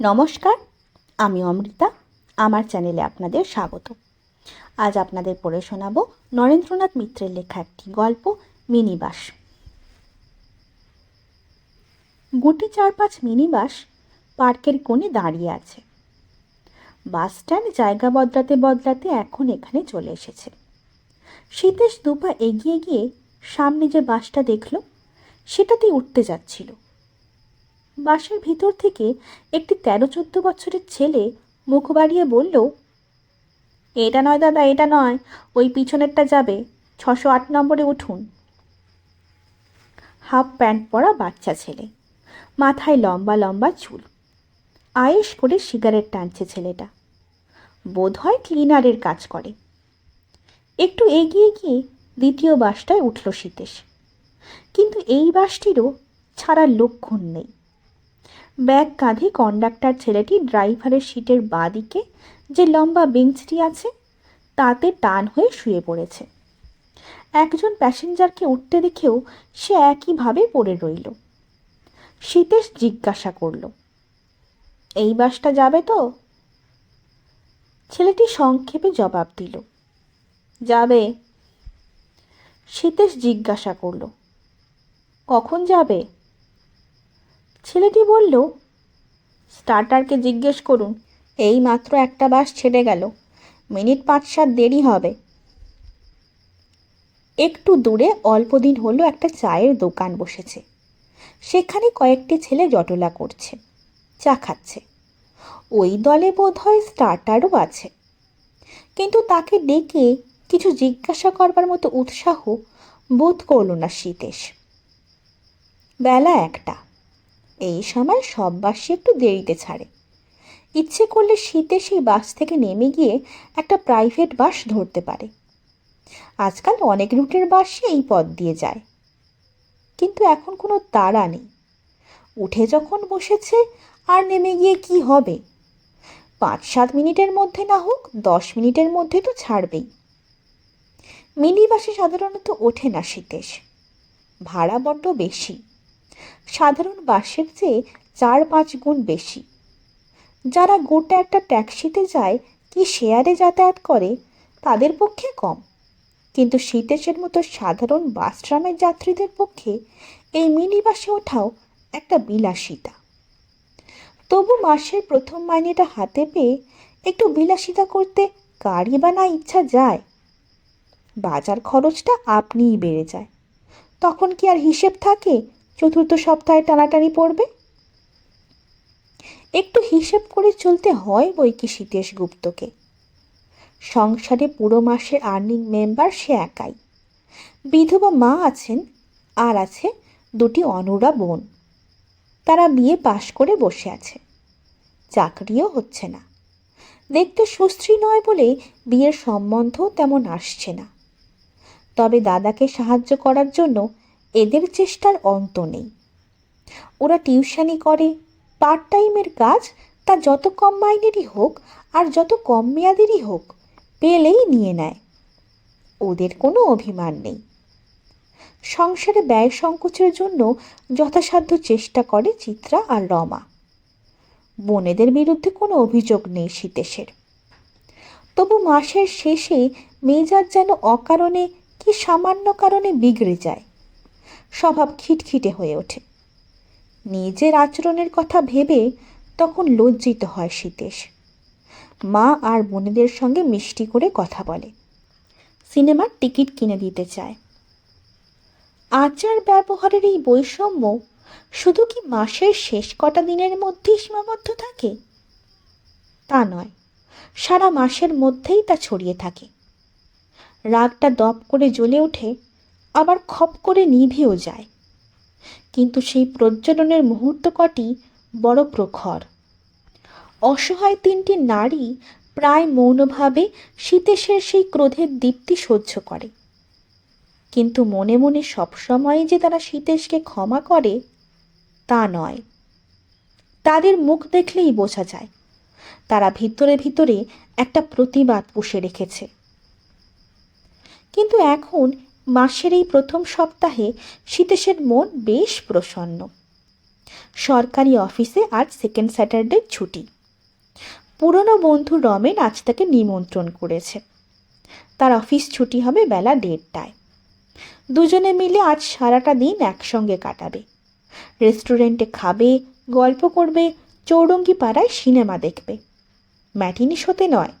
নমস্কার, আমি অমৃতা, আমার চ্যানেলে আপনাদের স্বাগত। আজ আপনাদের পড়ে শোনাব নরেন্দ্রনাথ মিত্রের লেখা একটি গল্প, মিনিবাস। গুটি চার পাঁচ মিনিবাস পার্কের কোণে দাঁড়িয়ে আছে। বাস স্ট্যান্ড জায়গা বদলাতে বদলাতে এখন এখানে চলে এসেছে। শীতেশ দুপা এগিয়ে গিয়ে সামনে যে বাসটা দেখল, সেটাতেই উঠতে যাচ্ছিল। বাসের ভিতর থেকে একটি তেরো চোদ্দ বছরের ছেলে মুখ বাড়িয়ে বলল, এটা নয় দাদা, এটা নয়, ওই পিছনেরটা যাবে। ছশো আট নম্বরে উঠুন। হাফ প্যান্ট পরা বাচ্চা ছেলে, মাথায় লম্বা লম্বা চুল আয়েস করে সিগারেট টানছে ছেলেটা। বোধ হয় ক্লিনারের কাজ করে। একটু এগিয়ে গিয়ে দ্বিতীয় বাসটায় উঠল শীতেশ কিন্তু এই বাসটিরও ছাড়ার লক্ষণ নেই। ব্যাগ কাঁধে কন্ডাক্টর ছেলেটি ড্রাইভারের সিটের বাঁ দিকে যে লম্বা বেঞ্চটি আছে, তাতে টান হয়ে শুয়ে পড়েছে। একজন প্যাসেঞ্জারকে উঠতে দেখেও সে একইভাবে পড়ে রইল। শীতেশ জিজ্ঞাসা করল, এই বাসটা যাবে তো? ছেলেটি সংক্ষেপে জবাব দিল, যাবে। শীতেশ জিজ্ঞাসা করল, কখন যাবে? ছেলেটি বলল, স্টার্টারকে জিজ্ঞেস করুন, এই মাত্র একটা বাস ছেড়ে গেল, মিনিট পাঁচ সাত দেরি হবে। একটু দূরে অল্প দিন হলো একটা চায়ের দোকান বসেছে। সেখানে কয়েকটি ছেলে জটলা করছে, চা খাচ্ছে। ওই দলে বোধ হয় স্টার্টারও আছে। কিন্তু তাকে ডেকে কিছু জিজ্ঞাসা করবার মতো উৎসাহ বোধ করল না শীতেশ। বেলা একটা। এই সময় সব বাসই একটু দেরিতে ছাড়ে। ইচ্ছে করলে শীতে সেই বাস থেকে নেমে গিয়ে একটা প্রাইভেট বাস ধরতে পারে। আজকাল অনেক রুটের বাসই এই পথ দিয়ে যায়। কিন্তু এখন কোনো তাড়া নেই। উঠে যখন বসেছে, আর নেমে গিয়ে কি হবে? পাঁচ সাত মিনিটের মধ্যে না হোক, দশ মিনিটের মধ্যে তো ছাড়বেই। মিনি বাসে সাধারণত ওঠে না শীতেশ। ভাড়া বড্ড বেশি। সাধারণ বাসের চেয়ে চার পাঁচ গুণ বেশি। যারা গোটা একটা ট্যাক্সিতে যায়, কি শেয়ারে যাতায়াত করে? তাদের পক্ষে কম। কিন্তু শীতেশের মতো সাধারণ বাস ট্রামের যাত্রীদের পক্ষে এই মিনি বাসে ওঠাও একটা বিলাসিতা। তবু মাসের প্রথম মাইনেটা হাতে পেয়ে একটু বিলাসিতা করতে কারই বা না ইচ্ছা যায়। বাজার খরচটা আপনিই বেড়ে যায়। তখন কি আর হিসেব থাকে চতুর্থ সপ্তাহে টানাটানি পড়বে? একটু হিসেব করে চলতে হয় বই কি শীতেশ গুপ্তকে। সংসারে পুরো মাসের আর্নিং মেম্বার সে একাই। বিধবা মা আছেন, আর আছে দুটি অনুরা বোন। তারা বিয়ে পাশ করে বসে আছে। চাকরিও হচ্ছে না। দেখতে সুশ্রী নয় বলে বিয়ের সম্বন্ধও তেমন আসছে না। তবে দাদাকে সাহায্য করার জন্য এদের চেষ্টার অন্ত নেই। ওরা টিউশনি করে পার্ট টাইমের কাজ তা যত কম মাইনেরই হোক আর যত কম মেয়াদেরই হোক পেলেই নিয়ে নেয়। ওদের কোনো অভিমান নেই। সংসারে ব্যয় সংকোচের জন্য যথাসাধ্য চেষ্টা করে চিত্রা আর রমা। বোনেদের বিরুদ্ধে কোনো অভিযোগ নেই শীতেশের। তবু মাসের শেষে মেজাজ যেন অকারণে কি সামান্য কারণে বিগড়ে যায়। স্বভাব খিটখিটে হয়ে ওঠে। নিজের আচরণের কথা ভেবে তখন লজ্জিত হয় শীতেশ। মা আর বোনেদের সঙ্গে মিষ্টি করে কথা বলে। সিনেমার টিকিট কিনে দিতে চায়। আচার ব্যবহারের এই বৈষম্য শুধু কি মাসের শেষ কটা দিনের মধ্যেই সীমাবদ্ধ থাকে? তা নয়, সারা মাসের মধ্যেই তা ছড়িয়ে থাকে। রাগটা দপ করে জ্বলে ওঠে আবার খপ করে নিভেও যায়। কিন্তু সেই প্রজ্বলনের মুহূর্ত কটি বড় প্রখর। অসহায় তিনটি নারী প্রায় মৌনভাবে শীতেশের সেই ক্রোধের দীপ্তি সহ্য করে। কিন্তু মনে মনে সবসময় যে তারা শীতেশকে ক্ষমা করে, তা নয়। তাদের মুখ দেখলেই বোঝা যায়, তারা ভিতরে ভিতরে একটা প্রতিবাদ পুষে রেখেছে। কিন্তু এখন মাসের এই প্রথম সপ্তাহে শীতেশের মন বেশ প্রসন্ন। সরকারি অফিসে আজ সেকেন্ড স্যাটারডে ছুটি। পুরনো বন্ধু রমেন আজ তাকে নিমন্ত্রণ করেছে। তার অফিস ছুটি হবে বেলা দেড়টায়। দুজনে মিলে আজ সারাটা দিন একসঙ্গে কাটাবে। রেস্টুরেন্টে খাবে, গল্প করবে চৌরঙ্গি পাড়ায় সিনেমা দেখবে। ম্যাটিনি শোতে নয়,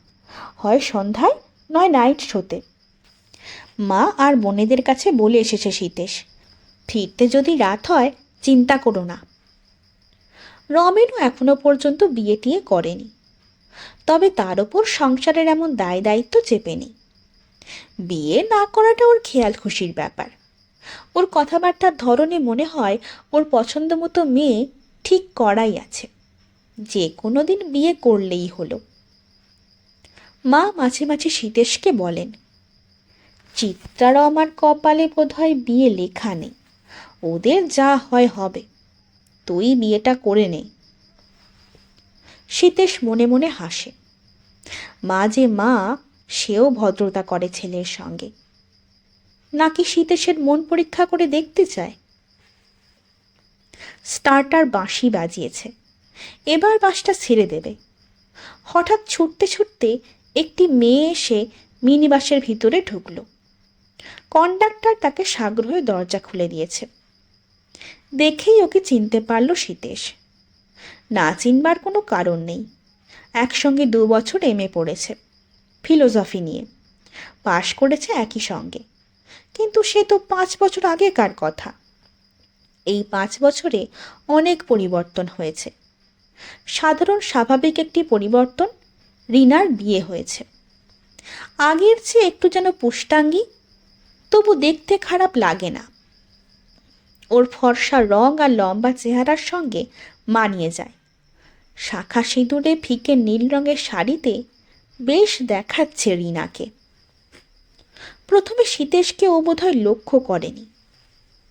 হয় সন্ধ্যায়, নয় নাইট শোতে। মা আর বোনেদের কাছে বলে এসেছে সীতেশ ফিরতে যদি রাত হয়, চিন্তা করো না। রমেনও এখনও পর্যন্ত বিয়ে টিয়ে করেনি। তবে তার ওপর সংসারের এমন দায় দায়িত্ব চেপে চেপেনি। বিয়ে না করাটা ওর খেয়াল খুশির ব্যাপার। ওর কথাবার্তার ধরনে মনে হয় ওর পছন্দ মতো মেয়ে ঠিক করাই আছে। যে কোনো দিন বিয়ে করলেই হলো। মা মাঝে মাঝে সীতেশকে বলেন চিত্রারও আমার কপালে বোধহয় বিয়ে লেখা নেই। ওদের যা হয় হবে। তুই বিয়েটা করে নে। সীতেশ মনে মনে হাসে। মা যে মা সেও ভদ্রতা করে ছেলের সঙ্গে। নাকি সীতেশের মন পরীক্ষা করে দেখতে চায়? স্টার্টার বাঁশি বাজিয়েছে। এবার বাসটা ছেড়ে দেবে। হঠাৎ ছুটতে ছুটতে একটি মেয়ে এসে মিনিবাসের ভিতরে ঢুকলো। কন্ডাক্টর তাকে সাগ্রহে দরজা খুলে দিয়েছে। দেখেই ওকে চিনতে পারল সীতেশ। না চিনবার কোনো কারণ নেই। একসঙ্গে দু বছর এমএ পড়েছে, ফিলোসফি নিয়ে। পাশ করেছে একই সঙ্গে। কিন্তু সে তো পাঁচ বছর আগেকার কথা। এই পাঁচ বছরে অনেক পরিবর্তন হয়েছে। সাধারণ স্বাভাবিক একটি পরিবর্তন, রিনার বিয়ে হয়েছে। আগের চেয়ে একটু যেন পুষ্টাঙ্গী তবু দেখতে খারাপ লাগে না। ওর ফর্সা রং আর লম্বা চেহারার সঙ্গে মানিয়ে যায়। শাখা সিঁদুরে ফিকে নীল রঙের শাড়িতে বেশ দেখাচ্ছে রিনাকে। প্রথমে সীতেশকে ও বোধহয় লক্ষ্য করেনি।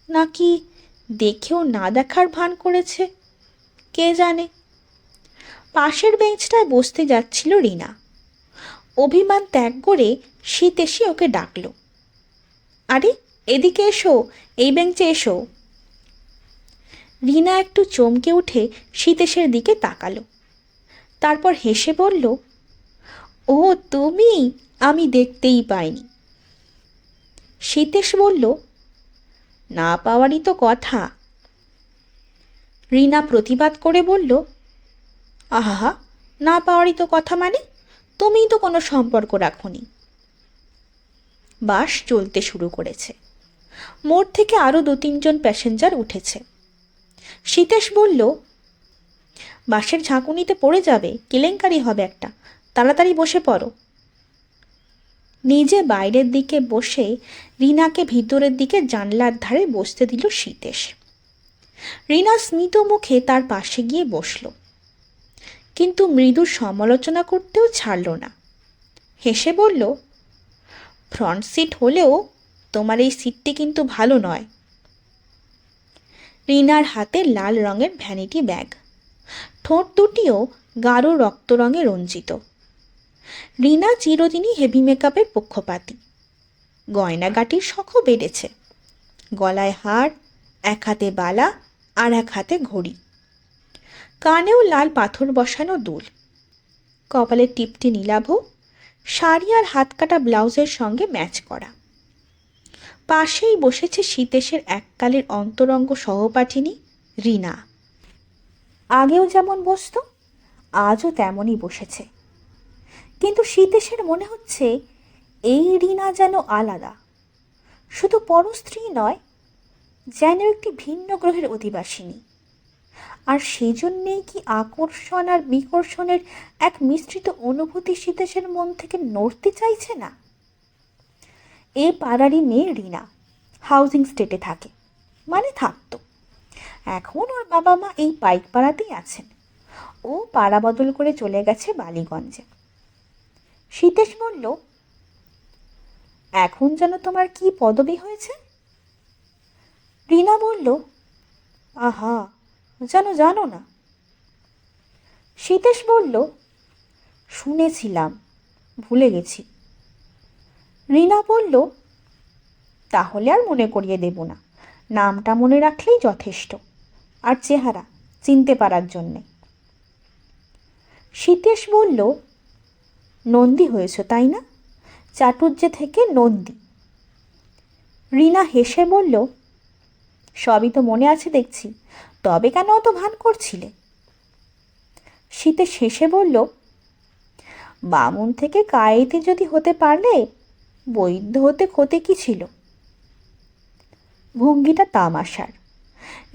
নাকি দেখেও না দেখার ভান করেছে? কে জানে? পাশের বেঞ্চটায় বসতে যাচ্ছিল রিনা। অভিমান ত্যাগ করে শীত এসে ওকে ডাকল। আরে, এদিকে এসো, এই বেঞ্চে এসো। রিনা একটু চমকে উঠে শীতেশের দিকে তাকালো। তারপর হেসে বলল, ও, তুমি? আমি দেখতেই পাইনি। শীতেশ বলল, না পাওয়ারই তো কথা। রিনা প্রতিবাদ করে বলল, আহা, না পাওয়ারই তো কথা মানে? তুমিই তো কোনো সম্পর্ক রাখনি। বাস চলতে শুরু করেছে। মোড় থেকে আরও দু তিনজন প্যাসেঞ্জার উঠেছে। সীতেশ বলল, বাসের ঝাঁকুনিতে পড়ে যাবে, কেলেঙ্কারি হবে একটা। তাড়াতাড়ি বসে পড়ো। নিজে বাইরের দিকে বসে রিনাকে ভিতরের দিকে জানলার ধারে বসতে দিল সীতেশ। রিনা স্মিত মুখে তার পাশে গিয়ে বসল। কিন্তু মৃদু সমালোচনা করতেও ছাড়ল না। হেসে বলল ফ্রন্ট সিট হলেও তোমার এই সিটটি কিন্তু ভালো নয়। রিনার হাতে লাল রঙের ভ্যানিটি ব্যাগ ঠোঁট দুটিও গাঢ় রক্ত রঙে রঞ্জিত। রিনা চিরদিনই হেভি মেকআপের পক্ষপাতী। গয়নাগাটির শখও বেড়েছে। গলায় হার, এক হাতে বালা আর এক হাতে ঘড়ি। কানেও লাল পাথর বসানো দুল। কপালের টিপটি নীলাভ শাড়ি আর হাত কাটা ব্লাউজের সঙ্গে ম্যাচ করা। পাশেই বসেছে শীতেশের এককালের অন্তরঙ্গ সহপাঠিনী রিনা। আগেও যেমন বসত, আজও তেমনই বসেছে। কিন্তু শীতেশের মনে হচ্ছে এই রিনা যেন আলাদা। শুধু পরস্ত্রী নয়, যেন একটি ভিন্ন গ্রহের অধিবাসিনী। আর সেই জন্যেই কি আকর্ষণ আর বিকর্ষণের এক মিশ্রিত অনুভূতি সীতেশের মন থেকে নড়তে চাইছে না? এ পাড়ারই মেয়ে রিনা হাউজিং স্টেটে থাকে। মানে থাকতো। এখন ওর বাবা মা এই পাইক পাড়াতেই আছেন। ও পাড়া বদল করে চলে গেছে বালিগঞ্জে। সীতেশ বলল, এখন যেন তোমার কি পদবি হয়েছে? রিনা বলল, আহা যেন জানো না। সীতেশ বলল, শুনেছিলাম, ভুলে গেছি। রিনা বলল, তাহলে আর মনে করিয়ে দেব না। নামটা মনে রাখলেই যথেষ্ট। আর চেহারা, চিনতে পারার জন্যে। সীতেশ বলল, নন্দী হয়েছ, তাই না? চাটুর্যে থেকে নন্দী। রিনা হেসে বলল, সবই তো মনে আছে দেখছি। তবে কেন অত ভান করছিলে? শীতে শেষে বলল, বামুন থেকে কায়েতে যদি হতে পারলে বৈদ্য হতে ক্ষতি কি ছিল? ভঙ্গিটা তামাশার।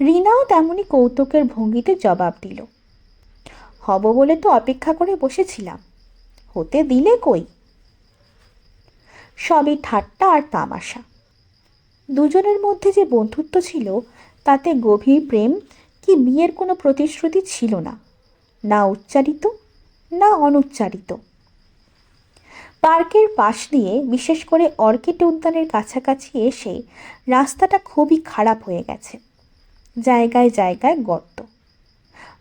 রিনাও তেমনি কৌতুকের ভঙ্গিতে জবাব দিল, হব বলে তো অপেক্ষা করে বসেছিলাম, হতে দিলে কই? সবই ঠাট্টা আর তামাশা। দুজনের মধ্যে যে বন্ধুত্ব ছিল, তাতে গভীর প্রেম কি বিয়ের কোনো প্রতিশ্রুতি ছিল না? না উচ্চারিত, না অনুচ্চারিত। পার্কের পাশ দিয়ে বিশেষ করে অর্কিড উদ্যানের কাছাকাছি এসে রাস্তাটা খুবই খারাপ হয়ে গেছে। জায়গায় জায়গায় গর্ত।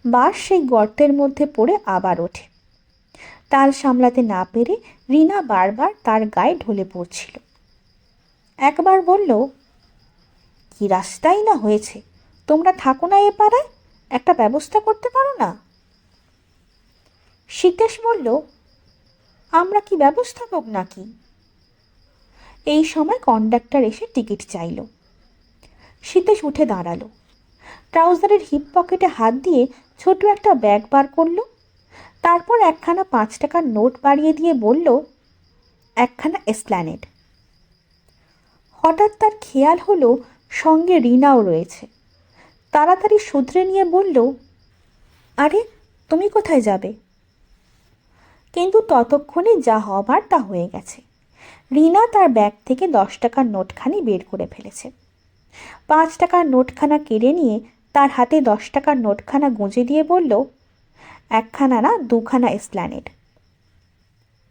বাস সেই গর্তের মধ্যে পড়ে আবার ওঠে। তাল সামলাতে না পেরে রিনা বারবার তার গায়ে ঢলে পড়ছিল। একবার বলল, কি রাস্তাই না হয়েছে? তোমরা থাকো না এ পাড়ায়? একটা ব্যবস্থা করতে পারো না? সীতেশ বলল, আমরা কি ব্যবস্থাপক নাকি? এই সময় কন্ডাক্টর এসে টিকিট চাইল। সীতেশ উঠে দাঁড়াল। ট্রাউজারের হিপ পকেটে হাত দিয়ে ছোট একটা ব্যাগ বার করল। তারপর একখানা পাঁচ টাকার নোট বাড়িয়ে দিয়ে বলল, একখানা এসপ্ল্যানেড হঠাৎ তার খেয়াল হলো সঙ্গে রিনাও রয়েছে। তাড়াতাড়ি শুধরে নিয়ে বলল, আরে, তুমি কোথায় যাবে? কিন্তু ততক্ষণে যা হবার তা হয়ে গেছে। রিনা তার ব্যাগ থেকে দশ টাকার নোটখানি বের করে ফেলেছে। পাঁচ টাকার নোটখানা কেড়ে নিয়ে তার হাতে দশ টাকার নোটখানা গুঁজে দিয়ে বলল, একখানা না, দুখানা এসপ্ল্যানেড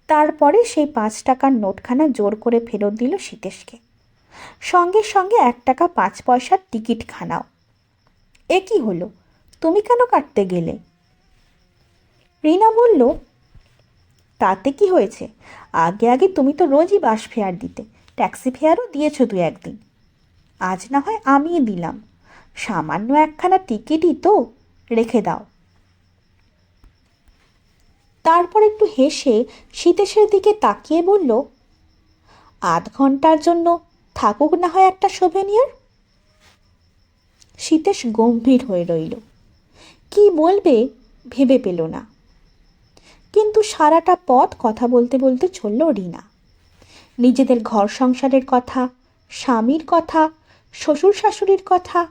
তারপরে সেই পাঁচ টাকার নোটখানা জোর করে ফেরত দিল সীতেশকে সঙ্গে সঙ্গে এক টাকা পাঁচ পয়সার টিকিট খানাও এ কি হলো? তুমি কেন কাটতে গেলে? রিনা বলল, তাতে কি হয়েছে? আগে আগে তুমি তো রোজই বাস ফেয়ার দিতে। ট্যাক্সি ফেয়ারও দিয়েছ দু একদিন। আজ না হয় আমিই দিলাম। সামান্য একখানা টিকিটই তো রেখে দাও। তারপর একটু হেসে সীতেশের দিকে তাকিয়ে বলল, আধ ঘণ্টার জন্য থাকুক না হয় একটা সোভেনিয়ার সীতেশ গম্ভীর হয়ে রইল। কি বলবে? ভেবে পেল না। কিন্তু সারাটা পথ কথা বলতে বলতে চলল রিনা। নিজেদের ঘর সংসারের কথা, স্বামীর কথা, শ্বশুর শাশুড়ির কথা,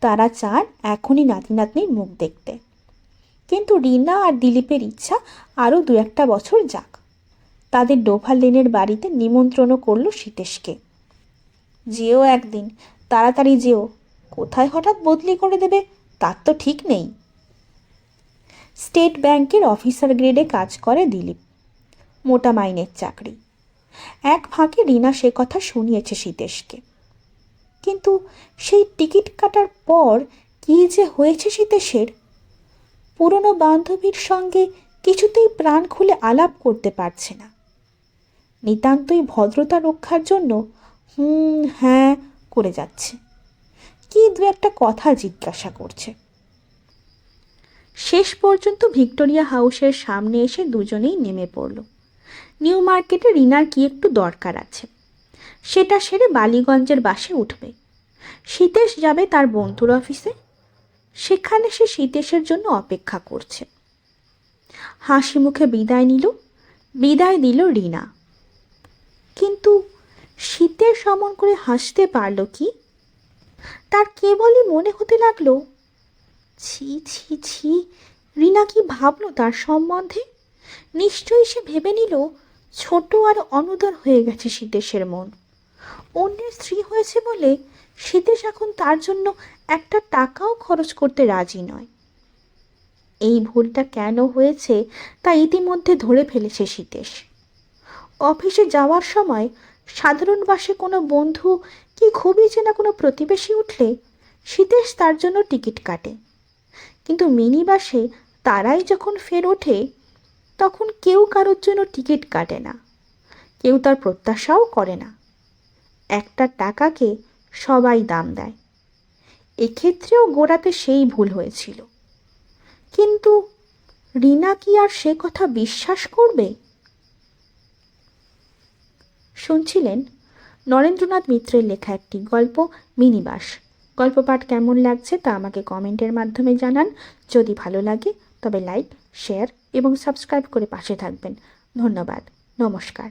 তারা চান এখনই নাতি নাতনির মুখ দেখতে। কিন্তু রিনা আর দিলীপের ইচ্ছা আরও দু একটা বছর যাক। তাদের ডোভার লেনের বাড়িতে নিমন্ত্রণও করল সীতেশকে। যেও একদিন, তাড়াতাড়ি যেও। কোথায় হঠাৎ বদলি করে দেবে? তার তো ঠিক নেই। স্টেট ব্যাংকের অফিসার গ্রেডে কাজ করে দিলীপ, মোটা মাইনের চাকরি। এক ফাঁকে রিনা সে কথা শুনিয়েছে সীতেশকে কিন্তু সেই টিকিট কাটার পর কী যে হয়েছে সীতেশের পুরনো বান্ধবীর সঙ্গে কিছুতেই প্রাণ খুলে আলাপ করতে পারছে না। নিতান্তই ভদ্রতা রক্ষার জন্য হুম হ্যাঁ করে যাচ্ছে। কি দু একটা কথা জিজ্ঞাসা করছে। শেষ পর্যন্ত ভিক্টোরিয়া হাউসের সামনে এসে দুজনেই নেমে পড়ল। নিউ মার্কেটে রিনার কি একটু দরকার আছে। সেটা সেরে বালিগঞ্জের বাসে উঠবে। সীতেশ যাবে তার বন্ধুর অফিসে। সেখানে সে সীতেশের জন্য অপেক্ষা করছে। হাসি মুখে বিদায় নিল। বিদায় দিল রিনা। কিন্তু শীতের সমন করে হাসতে পারল কি? তার কেবলই মনে হতে লাগল, ছি ছি ছি, রিনা কি ভাবলো তার সম্বন্ধে? নিশ্চয়ই সে ভেবে নিল ছোট আর অনুদর হয়ে গেছে সীতেশের মন। অন্যের স্ত্রী হয়েছে বলে সীতেশ এখন তার জন্য একটা টাকাও খরচ করতে রাজি নয়। এই ভুলটা কেন হয়েছে তা ইতিমধ্যে ধরে ফেলেছে সীতেশ অফিসে যাওয়ার সময় সাধারণ বাসে কোনো বন্ধু কি খুবই চেনা কোনো প্রতিবেশী উঠলে সীতেশ তার জন্য টিকিট কাটে। কিন্তু মিনি বাসে তারাই যখন ফের ওঠে, তখন কেউ কারোর জন্য টিকিট কাটে না। কেউ তার প্রত্যাশাও করে না। একটা টাকাকে সবাই দাম দেয়। এক্ষেত্রেও গোড়াতে সেই ভুল হয়েছিল। কিন্তু রিনা কি আর সে কথা বিশ্বাস করবে? শুনছিলেন নরেন্দ্রনাথ মিত্রের লেখা একটি গল্প, মিনিবাস। গল্প পাঠ কেমন লাগছে তা আমাকে কমেন্টের মাধ্যমে জানান। যদি ভালো লাগে, তবে লাইক, শেয়ার এবং সাবস্ক্রাইব করে পাশে থাকবেন। ধন্যবাদ। নমস্কার।